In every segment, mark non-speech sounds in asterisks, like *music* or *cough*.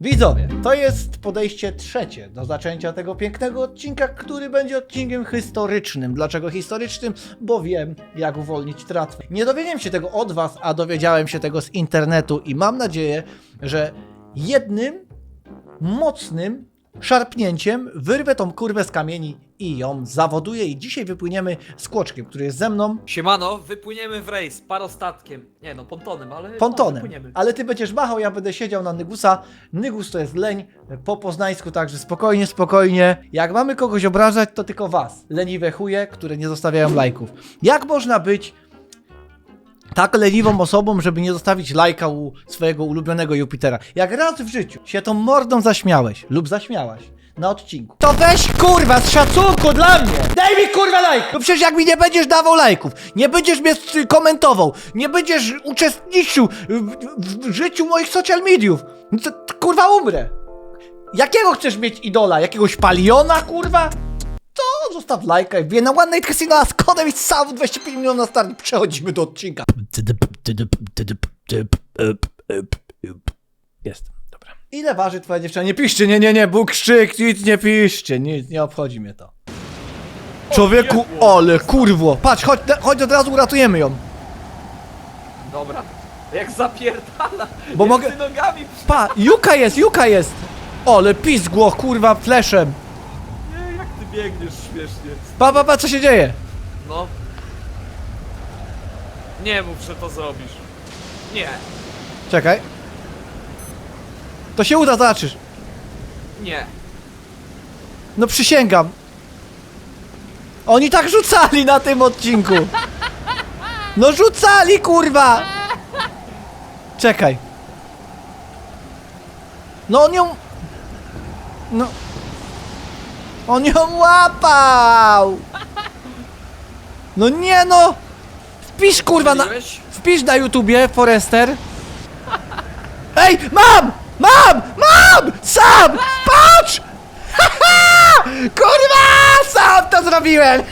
Widzowie, to jest podejście trzecie do zaczęcia tego pięknego odcinka, który będzie odcinkiem historycznym. Dlaczego historycznym? Bo wiem, jak uwolnić tratwę. Nie dowiedziałem się tego od was, a dowiedziałem się tego z internetu i mam nadzieję, że jednym mocnym szarpnięciem wyrwę tą kurwę z kamieni i ją zawoduję i dzisiaj wypłyniemy z Kłoczkiem, który jest ze mną, Siemano, wypłyniemy w rejs parostatkiem. Nie no, pontonem, ale. No, pontonem. wypłyniemy. Ale ty będziesz machał, ja będę siedział na Nygusa. Nygus to jest leń po poznańsku, także spokojnie, spokojnie. Jak mamy kogoś obrażać, to tylko was. Leniwe chuje, które nie zostawiają lajków. Jak można być tak leniwą osobą, żeby nie zostawić lajka u swojego ulubionego Jupitera? Jak raz w życiu się tą mordą zaśmiałeś lub zaśmiałaś na odcinku, to weź kurwa z szacunku dla mnie! Daj mi kurwa lajk! No przecież jak mi nie będziesz dawał lajków, nie będziesz mnie komentował, nie będziesz uczestniczył w, w, w życiu moich social mediów, no to, to kurwa umrę. Jakiego chcesz mieć idola? Jakiegoś paliona kurwa? Zostaw lajka i wbij na One Night Casino, a z kodem i sam 25 milionów na start. Przechodzimy do odcinka. Jest, dobra. Ile waży twoja dziewczyna? Nie piszcie, nie, nie, nie, Bóg krzyk, nic nie piszcie, nic, nie obchodzi mnie to. Człowieku, ole, kurwo, patrz, chodź, chodź od razu uratujemy ją. Dobra. Jak zapierdala. Bo mogę- nogami. Pa, Juka jest, Juka jest. Ole, pizgło, kurwa, fleszem. Biegniesz śmiesznie. Pa, pa, pa, co się dzieje? No. Nie mów, że to zrobisz. Nie, Czekaj. To się uda, zobaczysz. nie. No przysięgam. Oni tak rzucali na tym odcinku. No rzucali, kurwa! Czekaj. No on ją... No... On ją łapał! No nie no! Wpisz kurwa na... Wpisz na YouTubie Forester. Ej, mam! Mam! Mam! Sam! Patrz! *laughs* Kurwa! Sam to zrobiłem!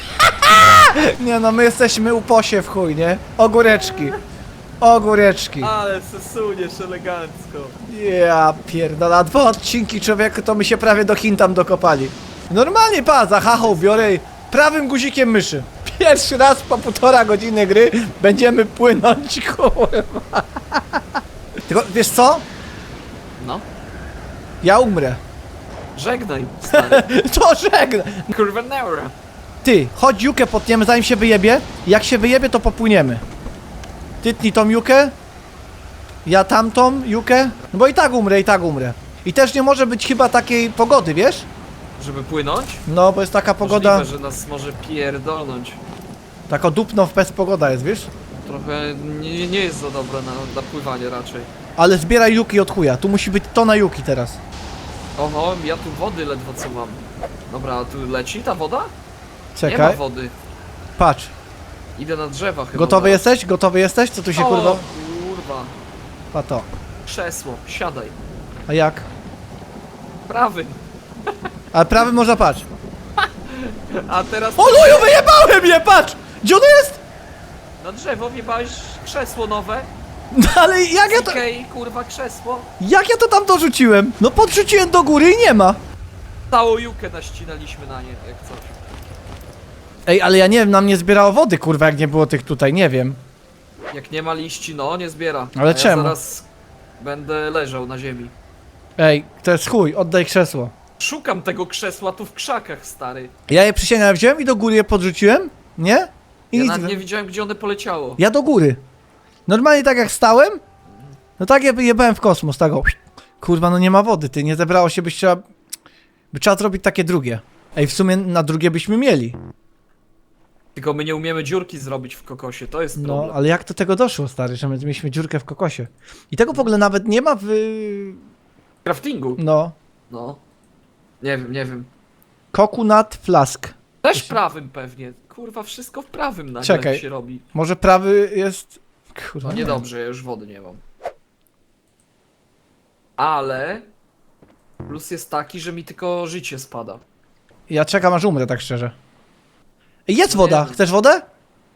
*laughs* Nie no, my jesteśmy uposie w chuj, nie? Ogóreczki. Ogóreczki. Ale se suniesz elegancko. Ja pierdolę, dwa odcinki człowieku to my się prawie do Chin tam dokopali. Normalnie pa, za hachą biorę i prawym guzikiem myszy. Pierwszy raz po półtora godziny gry będziemy płynąć, *laughs* kurwa. Tylko wiesz co? No. Ja umrę. Żegnaj, stary. *laughs* To żegnę. Kurwa neura. Ty, chodź Jukę potniemy zanim się wyjebie. Jak się wyjebie to popłyniemy. Ty tnij tą Jukę. Ja tamtą Jukę. No bo i tak umrę, i tak umrę. I też nie może być chyba takiej pogody, wiesz? Żeby płynąć? No, bo jest taka pogoda, Możliwe, że nas może pierdolnąć. taka dupno w pes pogoda jest, wiesz? Trochę nie, nie jest za dobre na, na pływanie raczej. Ale zbieraj Juki od chuja, tu musi być tona Juki teraz. Oho, ja tu wody ledwo co mam. Dobra, a tu leci ta woda? Nie ma Czekaj, wody. patrz. Idę na drzewa chyba. Gotowy teraz. jesteś? Gotowy jesteś? Co tu się o, kurwa... kurwa. Pa to. Krzesło, siadaj. A jak? Prawy. Ale prawy można patrz. A teraz O luju, wyjebałem je, patrz! Gdzie ono jest? na drzewo wjebałeś krzesło nowe. No ale jak ja to... Okej, kurwa, krzesło. Jak ja to tam dorzuciłem? No podrzuciłem do góry i nie ma. Całą jukę naścinaliśmy na nie, jak coś. Ej, ale ja nie wiem, nam nie zbierało wody, kurwa, jak nie było tych tutaj, nie wiem. Jak nie ma liści, no nie zbiera. Ale A czemu? Ja zaraz będę leżał na ziemi. Ej, to jest chuj, oddaj krzesło. Szukam tego krzesła tu w krzakach, stary. Ja je przysięgam, wziąłem i do góry je podrzuciłem, nie? I Ja nic. nawet nie widziałem, gdzie one poleciało. Ja do góry. Normalnie tak jak stałem, no tak jakby jebałem w kosmos, tak o. Kurwa, no nie ma wody, ty, nie zebrało się, byś trzeba... By trzeba zrobić takie drugie. Ej, w sumie na drugie byśmy mieli. Tylko my nie umiemy dziurki zrobić w kokosie, to jest No, problem. ale jak do tego doszło, stary, że my mieliśmy dziurkę w kokosie? I tego w ogóle nawet nie ma w... Craftingu? no... No. Nie wiem, nie wiem. Coconut flask. Też prawym pewnie. Kurwa, wszystko w prawym nagle Czekaj. się robi. Może prawy jest... Kurwa, No nie. niedobrze, ja już wody nie mam. Ale... Plus jest taki, że mi tylko życie spada. Ja czekam aż umrę, tak szczerze. Ej, Jest Nie woda, wiem. chcesz wodę?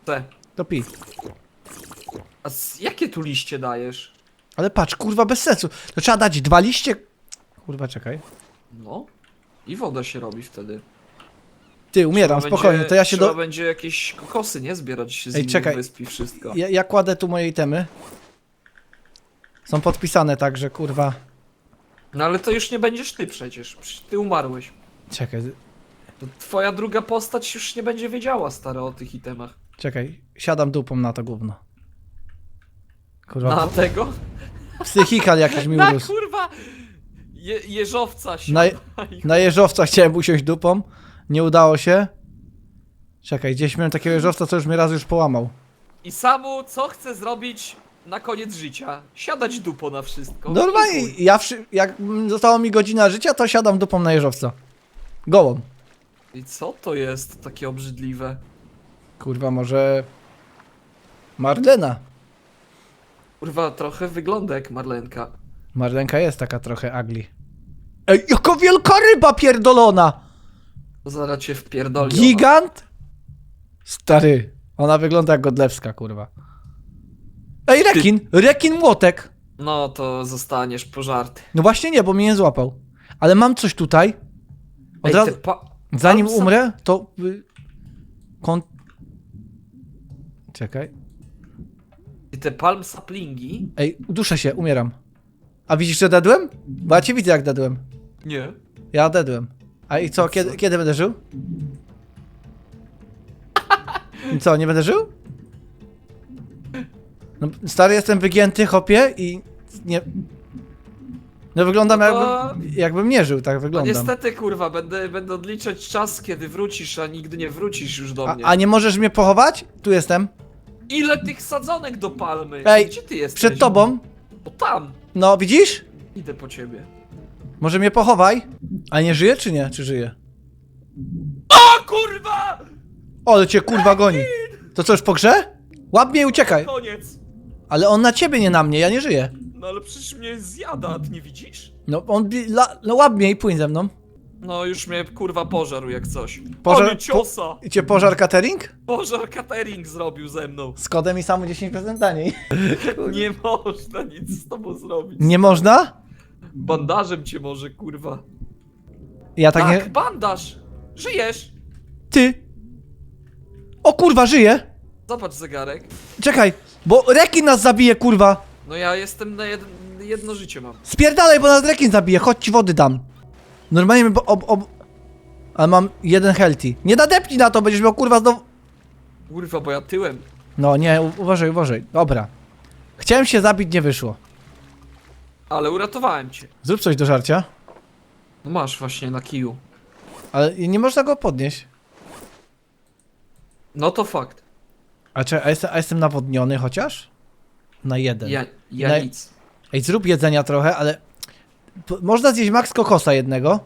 Te. To pij. A z, jakie tu liście dajesz? Ale patrz, kurwa, bez sensu. To trzeba dać dwa liście Kurwa, czekaj. No. I woda się robi wtedy. Ty, umieram, Trzeba spokojnie, będzie- to ja się trzeba do... będzie jakieś kokosy, nie? Zbierać się z Ej, innych czekaj. wysp i wszystko. Ja, ja kładę tu moje itemy. Są podpisane tak, że kurwa... No ale to już nie będziesz ty przecież. Przecież Ty umarłeś. Czekaj, To twoja druga postać już nie będzie wiedziała, stara, o tych itemach. czekaj. Siadam dupą na to gówno. Kurwa, Na tego? psychikal jakiś mi *laughs* Na urósł. kurwa! Je, jeżowca się. Na, na jeżowca chciałem usiąść dupą. Nie udało się. Czekaj, gdzieś miałem takiego jeżowca, co już mnie raz już połamał. I samu, co chce zrobić na koniec życia? Siadać dupo na wszystko. Normalnie, I chuj. ja wszy- jak została mi godzina życia, to siadam dupą na jeżowca. Gołą. I co to jest takie obrzydliwe? Kurwa, może... Marlena. Kurwa, trochę wygląda jak Marlenka. Marlenka jest taka trochę ugly. Ej, jaka wielka ryba pierdolona! To zaraz cię wpierdoli. Gigant? Stary, ona wygląda jak Godlewska, kurwa. Ej, rekin! Rekin młotek! No to zostaniesz pożarty. No właśnie nie, bo mnie nie złapał. Ale mam coś tutaj. Od Ej, razu, pa... zanim umrę, to... y, Kon... Czekaj. I te palm saplingi? Ej, uduszę się, umieram. A widzisz, że dedłem? Bo ja cię widzę, jak dedłem. Nie. Ja dedłem. A i co, kiedy, kiedy będę żył? Co, nie będę żył? No, stary jestem wygięty, hopie i nie... No wyglądam No to- jakbym, jakbym nie żył, tak No wyglądam. niestety, kurwa, będę, będę odliczać czas, kiedy wrócisz, a nigdy nie wrócisz już do A, mnie. a nie możesz mnie pochować? Tu jestem. Ile tych sadzonek do palmy? Ej, Gdzie ty jesteś? Przed tobą. O tam! No, widzisz? Idę po ciebie. Może mnie pochowaj? A nie żyje czy nie? Czy żyje? O kurwa! O, ale cię kurwa goni. To co, już po grze? Łap mnie i uciekaj. Koniec! Ale on na ciebie, nie na mnie, ja nie żyję. No ale przecież mnie zjada, ty nie widzisz? No, on... bi- La, no łap mnie i płyń ze mną. No już mnie kurwa pożarł jak coś. Pożar- Ale ciosa! I cię pożar catering? Pożar catering zrobił ze mną. Z kodem i samu 10% taniej. *laughs* Nie można nic z tobą zrobić. Nie można? Bandażem cię może, kurwa. Ja tak, Tak, nie... bandaż! Żyjesz! Ty! O kurwa, żyje! Zobacz zegarek. Czekaj, bo rekin nas zabije, kurwa! No ja jestem na jed... jedno życie mam. Spierdalaj, bo nas rekin zabije, chodź ci wody dam. Normalnie bo- ob, ob... Ale mam jeden healthy. Nie nadepnij na to, będziesz miał kurwa znowu... Kurwa, bo ja tyłem. No nie, u- uważaj, uważaj. Dobra. Chciałem się zabić, nie wyszło. Ale uratowałem cię. Zrób coś do żarcia. No masz właśnie na kiju. Ale nie można go podnieść. No to fakt. A, czy, a, jestem, a jestem nawodniony chociaż? Na jeden. Ja, ja Na- nic. Ej, zrób jedzenia trochę, ale... P- Można zjeść max kokosa jednego.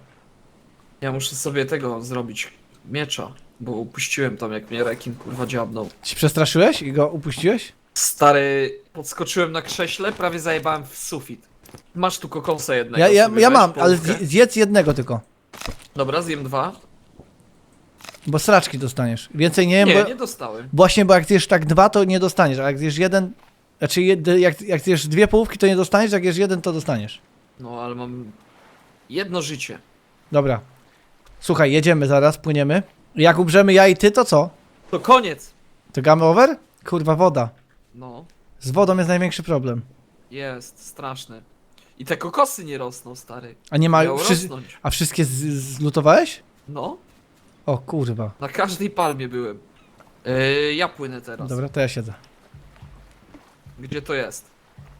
Ja muszę sobie tego zrobić. Miecza. Bo upuściłem tam jak mnie rekin kurwa dziabnął. Ci przestraszyłeś i go upuściłeś? Stary, podskoczyłem na krześle, prawie zajebałem w sufit. Masz tu kokosa jednego. Ja, ja, sobie ja weź, mam, ale połówkę. zje- zjedz jednego tylko. Dobra, zjem dwa. Bo sraczki dostaniesz. Więcej nie wiem, Nie, bo... nie dostałem. Właśnie, bo jak zjesz tak dwa, to nie dostaniesz, a jak zjesz jeden... Znaczy, jed... jak, jak zjesz dwie połówki, to nie dostaniesz, jak jesz jeden, to dostaniesz. No, ale mam jedno życie. Dobra. Słuchaj, jedziemy zaraz, płyniemy. Jak umrzemy ja i ty, to co? To koniec! To game over? Kurwa, woda. No, Z wodą jest największy problem. jest, straszne. I te kokosy nie rosną, stary. A nie ma... Miało Wszy... rosnąć. A wszystkie z... zlutowałeś? No, O kurwa. na każdej palmie byłem. Yy, ja płynę teraz. Dobra, to ja siedzę. Gdzie to jest?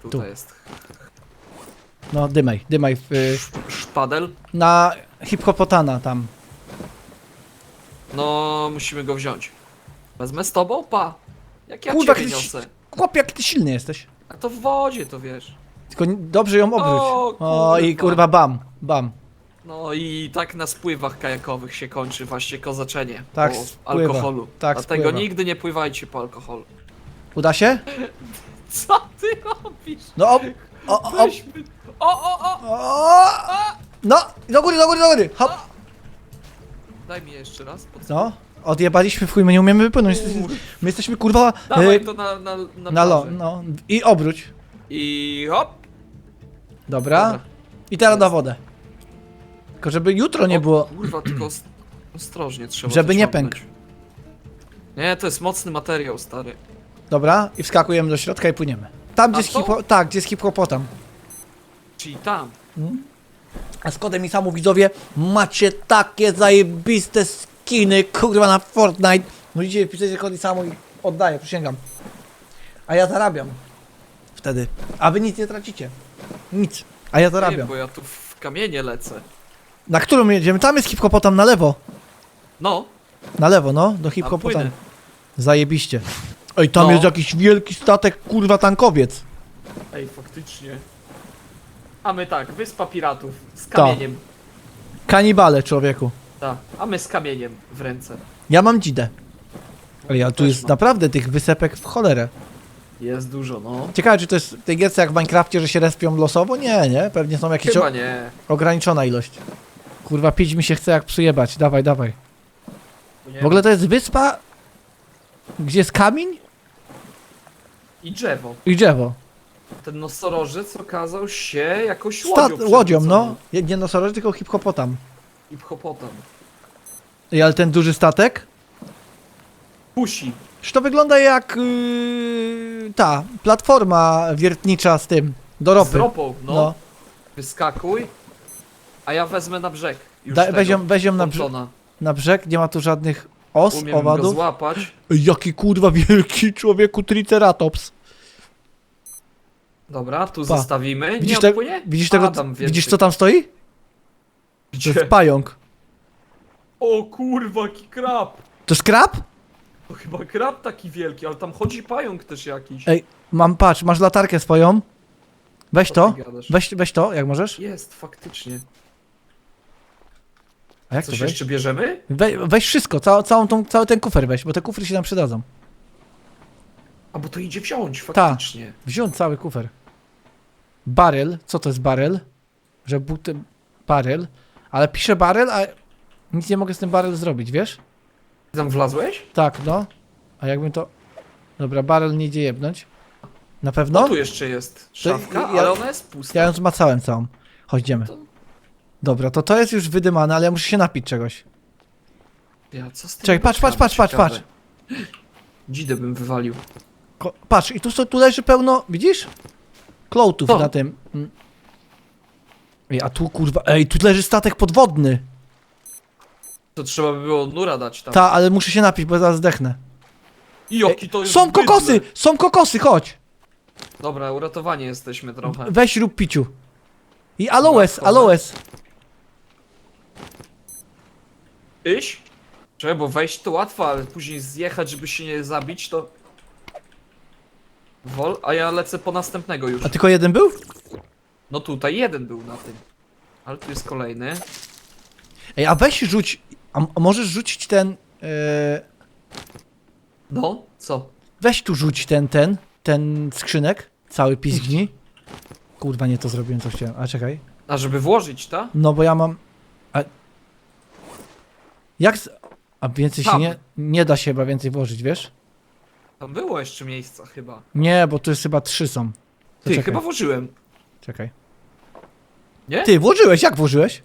Tutaj Tu. jest. No, dymaj, dymaj. W, y, Szpadel? na hipopotana tam. No, musimy go wziąć. Wezmę z tobą? Pa! Jak ja Kurwa, ciebie niosę. Chłop, jak ty silny jesteś. A to w wodzie, to wiesz. Tylko nie- dobrze ją obróć. O, O, i kurwa. kurwa bam, bam. No i tak na spływach kajakowych się kończy właśnie kozaczenie Tak, po spływa. alkoholu. Tak, Dlatego spływa. nigdy nie pływajcie po alkoholu. Uda się? *laughs* Co ty robisz? No, o, o, o, Weźmy... O, o, o! o. No, do góry, do góry, do góry. Hop. Daj mi jeszcze raz. Pod... No, odjebaliśmy w chuj, my nie umiemy wypłynąć. My jesteśmy kurwa Dawaj y, to na, na, na, na lo, plażę. no. I obróć. I hop! Dobra. Dobra. I teraz na wodę. Tylko żeby jutro nie O, było. Kurwa, tylko os- ostrożnie trzeba Żeby to nie ciągnąć. pękł. Nie, to jest mocny materiał, stary. Dobra, i wskakujemy do środka i płyniemy. Tam, gdzie jest hipo... Tak, gdzie jest hipopotam. Czyli tam. A z kodem i samu widzowie macie takie zajebiste skiny, kurwa, na Fortnite. No idzie, wpisujecie kod i samu i oddaję, przysięgam. A ja zarabiam. Wtedy. A wy nic nie tracicie. Nic. A ja Nie, zarabiam. bo ja tu w kamienie lecę. Na którą jedziemy? Tam jest hipopotam na lewo. No, Na lewo, no, do tam hipopotamu. płynę. Zajebiście. Oj, tam No. jest jakiś wielki statek, kurwa, tankowiec. Ej, faktycznie. A my tak, wyspa piratów z kamieniem. Kanibale, człowieku. Tak, a my z kamieniem w ręce. Ja mam dzidę. Ale tu Też jest mam. naprawdę tych wysepek w cholerę. Jest dużo, no. Ciekawe, czy to jest w tej gierce jak w Minecrafcie, że się respią losowo? Nie, nie. Pewnie są jakieś Chyba o- nie. ograniczona ilość. Kurwa, pić mi się chce jak przyjebać. Dawaj, dawaj. nie. W ogóle to jest wyspa, gdzie jest kamień I drzewo. i drzewo. Ten nosorożec okazał się jakoś Stat łodzią łodzią, no. Nie- nosorożec, tylko hiphopotam. I. Ej, ale ten duży statek? Pusi. Czy to wygląda jak yy, ta platforma wiertnicza z tym, do ropy. Z ropą, no. No. Wyskakuj. A ja wezmę na brzeg. Już Da, tego weź, ją, weź ją na, brze pontona. na brzeg, nie ma tu żadnych os, Umiem go owadów. złapać. Ej, Jaki kurwa wielki człowieku triceratops. Dobra, tu Pa. zostawimy. Widzisz, nie te, odpłynie? widzisz, A, tego, tam więcej. widzisz co tam stoi? To Gdzie? jest pająk. O kurwa, jaki krab. To jest krab? To chyba krab taki wielki, ale tam chodzi pająk też jakiś. Ej, mam, patrz, masz latarkę swoją. Weź Co to, ty gadasz? weź, weź to, jak możesz. Jest, faktycznie. A jak Coś to weź? jeszcze bierzemy? We, weź wszystko, cał, całą tą, cały ten kufer weź, bo te kufry się nam przydadzą. A bo to idzie wziąć, faktycznie. Wziąć cały kufer. Baryl, co to jest baryl? Że buty, baryl, ale piszę baryl, a nic nie mogę z tym baryl zrobić, wiesz? Tam wlazłeś? Tak, no. A jakbym to... Dobra, baryl nie idzie jebnąć. Na No pewno? tu jeszcze jest szafka, ja- ale ona jest pusta. Ja ją zmacałem całą. Chodź, idziemy. To- Dobra, to to jest już wydymane, ale ja muszę się napić czegoś. Ja, co z tym Czekaj, patrz, patrz, patrz, patrz, Ciekawe. Dzidę bym wywalił. Ko patrz, i tu, tu leży pełno, widzisz? Klołtów Co? na tym. Mm. Ej, a tu kurwa, ej, tu leży statek podwodny. To trzeba by było nura dać tam. Ta, ale muszę się napić, bo zaraz zdechnę. I Jaki to jest Są bydle. kokosy, są kokosy, chodź. Dobra, uratowani jesteśmy trochę. Weź rób piciu. I aloes, Dobra, aloes. Iść? Czekaj, bo wejść to łatwo, ale później zjechać, żeby się nie zabić, to... Wol, a ja lecę po następnego już. A tylko jeden był? No tutaj jeden był na tym. Ale tu jest kolejny. Ej, a weź rzuć, a, możesz rzucić ten, e, No, co? weź tu rzuć ten, ten, ten skrzynek, cały pizgni. Kurwa, nie to zrobiłem, co chciałem. A czekaj. A żeby włożyć, ta? No bo ja mam. A... Jak. Z... A więcej się Tam. nie. Nie da się chyba więcej włożyć, wiesz? Tam było jeszcze miejsca chyba. Nie, bo tu jest chyba trzy są. To Ty, czekaj, chyba włożyłem. czekaj. Nie? Ty, włożyłeś, jak włożyłeś?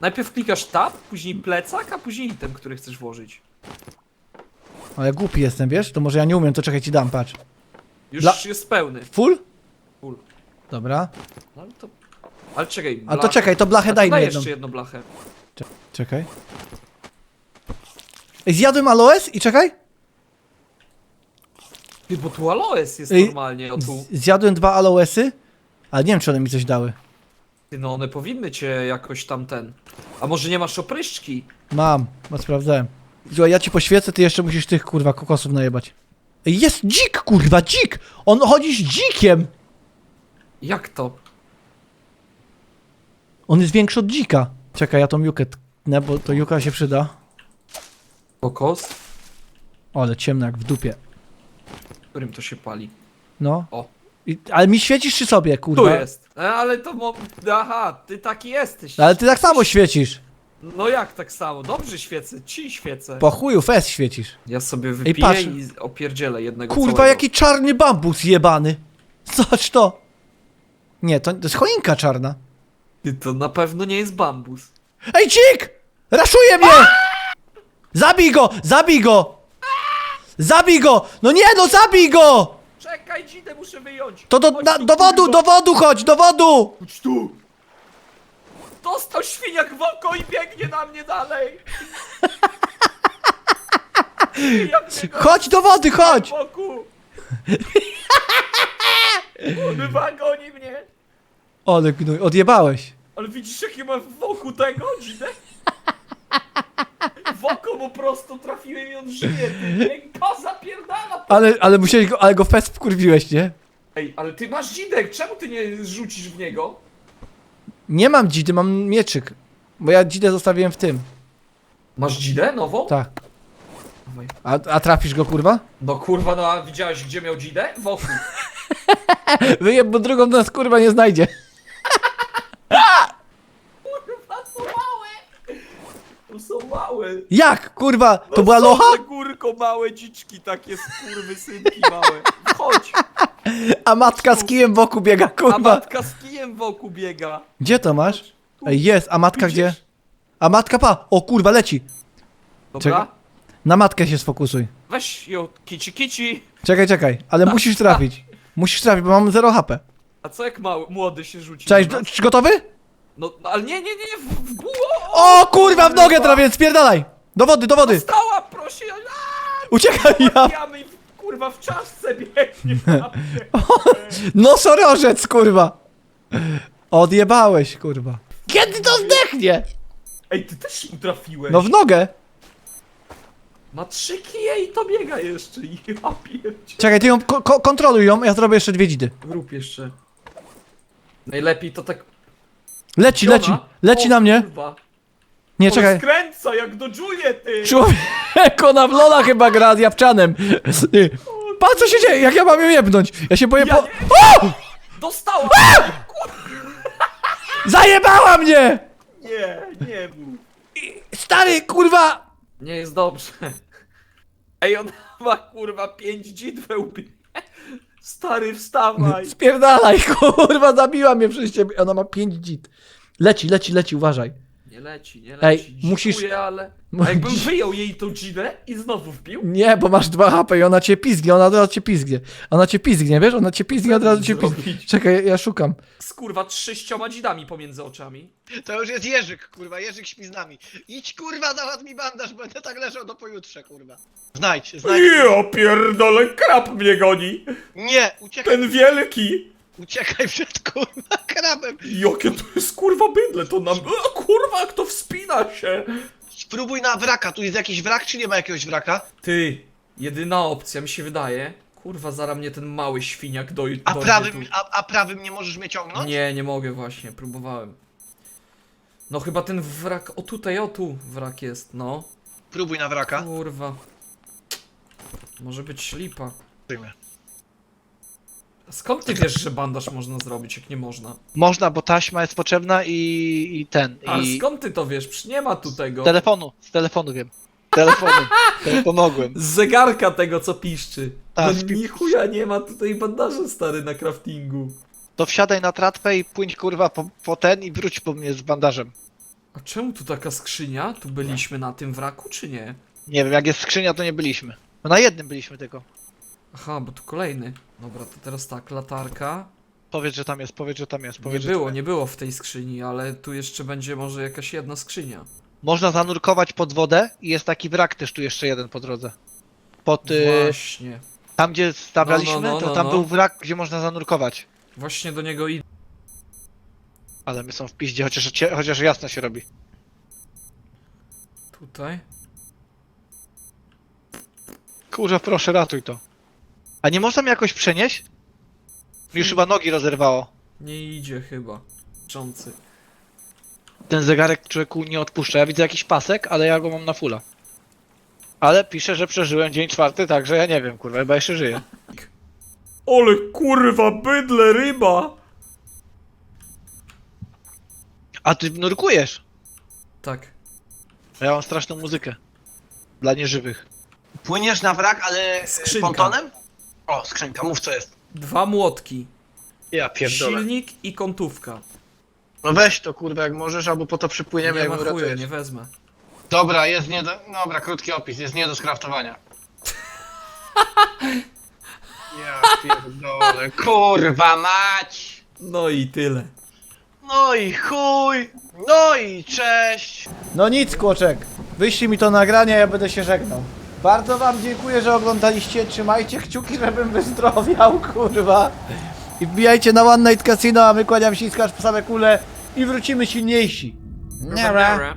Najpierw klikasz tab, później plecak, a później item, który chcesz włożyć. Ale głupi jestem, wiesz? To może ja nie umiem, to czekaj ci dam, patrz. Już Dla- jest pełny. Full? Full. Dobra. No, ale to... Ale czekaj, A to blach- czekaj, to blachę daj mi daj jedną. jeszcze jedną blachę. Czekaj. Ej, zjadłem aloes i czekaj. Ty, bo tu aloes jest Ej, normalnie, o tu. Z- Zjadłem dwa aloesy, ale nie wiem, czy one mi coś dały. Ty, no one powinny cię jakoś tam ten... A może nie masz opryszczki? Mam, bo sprawdzałem. Słuchaj, ja ci poświecę, ty jeszcze musisz tych kurwa kokosów najebać. Ej, Jest dzik, kurwa, dzik! On chodzi z dzikiem! Jak to? On jest większy od dzika. Czekaj, ja tą jukę tknę, bo to juka się przyda. Kokos? O, ale ciemno jak w dupie. Którym to się pali? No. O. I, ale mi świecisz czy sobie, kurwa? Tu jest. E, ale to mo... Aha, ty taki jesteś. Ale ty tak samo świecisz. No jak tak samo? Dobrze świecę, ci świecę. Po chuju fes świecisz. Ja sobie wypiję patrz. i opierdzielę jednego Kurwa, całego. jaki czarny bambus jebany. *laughs* Zobacz to. Nie, to, to jest choinka czarna. Ty, to na pewno nie jest bambus. Ej, dzik! Raszuje mnie! Zabij go! Zabij go! Zabij go! No nie, no zabij go! Czekaj, dzidę muszę wyjąć. To do, Chodź na, tu, do wodu, do wodu chodź, do wodu! Chodź tu! Dostał świniak w oko i biegnie na mnie dalej! *laughs* Chodź do wody, chodź! w! Kurwa, goni mnie! Ole gnój, odjebałeś. Ale widzisz jakie mam w oku tego, dzidę? W oko mu prosto trafiłem i on żyje, ty go zapierdala! Ale, ale musiałeś go, ale go fest wkurwiłeś, nie? Ej, ale ty masz dzidek, czemu ty nie rzucisz w niego? Nie mam dzidy, mam mieczyk. Bo ja dzidę zostawiłem w tym. Masz dzidę nową? Tak. Dawaj. A, a trafisz go, kurwa? No kurwa, no a widziałeś gdzie miał dzidę? W oku. *laughs* Wyjeb, bo drugą nas kurwa nie znajdzie. *laughs* Kurwa, są małe! To są małe. Jak, kurwa? To No była są locha? za górką małe dziczki, takie skurwy synki małe. Chodź, A matka z kijem wokół biega, a kurwa. matka z kijem wokół biega. Gdzie to masz? Tu. Ej, jest, a matka Widzisz? gdzie? A matka pa! O kurwa, leci! Dobra, Czekaj. Na matkę się sfokusuj. weź ją, kici kici. Czekaj, czekaj, ale *laughs* musisz trafić. Musisz trafić, bo mam 0 HP. A co jak mały, młody się rzuci? Cześć, na nas? czy gotowy? No, no ale nie, nie, nie, nie, w, w głowę. O kurwa, w nogę trafię, spierdalaj! Do wody, do wody! Stała, proszę, Uciekaj, ja! jamy, kurwa, w czaszce biegnie. *laughs* Nosorożec, kurwa! Odjebałeś, kurwa. Kiedy to zdechnie? Ej, ty też mu trafiłeś. No w nogę. Ma trzy kije i to biega jeszcze. *laughs* Ja pierdzie. Czekaj, ty ją ko ko kontroluj ją, ja zrobię jeszcze dwie dzidy. Rób jeszcze. Najlepiej to tak... Leci, leci, leci O, na mnie. Kurwa. Nie, On czekaj. skręca jak dodżuje, ty! Człowiek, ona w Lola chyba gra z Japczanem. Ty. Patrz co się dzieje, jak ja mam ją jebnąć. Ja się boję Ja po... O! Dostała! *laughs* Zajebała mnie! Nie, nie mów. Stary, kurwa! Nie jest dobrze. Ej, on ma kurwa pięć dzid we łbie. Stary, wstawaj. Spierdalaj, *laughs* kurwa, zabiła mnie przez ciebie. Ona ma 5 dzit. Leci, leci, leci, uważaj. Nie leci, nie Ej, leci. musisz- Dziękuję, ale... A jakbym wyjął jej tą dzidę i znowu wbił? Nie, bo masz 2 HP i ona cię pizgnie, ona od razu cię pizgnie. Ona cię pizgnie, wiesz? Ona cię pizgnie, od razu cię pizgnie. Zrobić. Czekaj, ja szukam. Z kurwa trzyścioma dzidami pomiędzy oczami. To już jest Jerzyk, kurwa, Jerzyk śpi z nami. Idź, kurwa, załatw mi bandaż, będę tak leżał do pojutrze, kurwa. Znajdź, znajdź. Ja pierdolę, krab mnie goni. Nie, uciekaj, Ten wielki. uciekaj przed, kurwa, krabem. Jakie to jest kurwa bydle, to nam... O, jak to wspina się. Spróbuj na wraka, tu jest jakiś wrak, czy nie ma jakiegoś wraka? Ty, jedyna opcja mi się wydaje. Kurwa, zara mnie ten mały świniak doj... A dojdzie prawym, tu. a, a prawym nie możesz mnie ciągnąć? Nie, nie mogę właśnie, próbowałem. No chyba ten wrak, o tutaj, o tu wrak jest, no. Próbuj na wraka. Kurwa. Może być lipa. Przyjmę. Skąd ty wiesz, że bandaż można zrobić, jak nie można? Można, bo taśma jest potrzebna i, i ten. Ale I skąd ty to wiesz? Przecież nie ma tu tego. z telefonu, z telefonu wiem. Z telefonu. Pomogłem. Z zegarka tego, co piszczy. Tak, No pi- ni chuja nie ma tutaj bandaża stary na craftingu. To wsiadaj na tratwę i płyń kurwa po, po ten i wróć po mnie z bandażem. A czemu tu taka skrzynia? Tu byliśmy na tym wraku, czy nie? Nie wiem, jak jest skrzynia, to nie byliśmy. No na jednym byliśmy tylko. Aha, bo tu kolejny. Dobra, to teraz tak, latarka. Powiedz, że tam jest, powiedz, że tam jest, Nie powiedz, że było, tam nie było w tej skrzyni, ale tu jeszcze będzie może jakaś jedna skrzynia. jest. Można zanurkować pod wodę i jest taki wrak też tu jeszcze jeden po drodze. Pod, y, Właśnie. tam gdzie stawialiśmy, No, no, no, to no, tam no. był wrak, gdzie można zanurkować. Właśnie do niego idę. Ale my są w piździe, chociaż, cie- chociaż jasno się robi. Tutaj. Kurwa, proszę, ratuj to. A nie można mnie jakoś przenieść? Mi już chyba nogi rozerwało. Nie idzie chyba. Czący. Ten zegarek człowieku nie odpuszcza. Ja widzę jakiś pasek, ale ja go mam na fulla. Ale pisze, że przeżyłem dzień czwarty, także ja nie wiem, kurwa, chyba jeszcze żyję. Ole kurwa, bydle, ryba! A ty nurkujesz? Tak. A ja mam straszną muzykę. Dla nieżywych. Płyniesz na wrak, ale e, Skrzynka. pontonem? O, skrzynka, mów co jest. Dwa młotki. Ja pierdolę. Silnik i kątówka. No weź to kurwa jak możesz, albo po to przypłyniemy Nie jak ma uratujesz. nie wezmę. Dobra, jest nie do... Dobra, krótki opis, jest nie do skraftowania. *laughs* Ja pierdolę, kurwa mać! No i tyle. No i chuj! No i cześć! No nic, Kłoczek. Wyślij mi to nagranie, ja będę się żegnał. Bardzo wam dziękuję, że oglądaliście. Trzymajcie kciuki, żebym wyzdrowiał, kurwa. I wbijajcie na One Night Casino, a my kłaniam się i skarż po same kule i wrócimy silniejsi. Nara.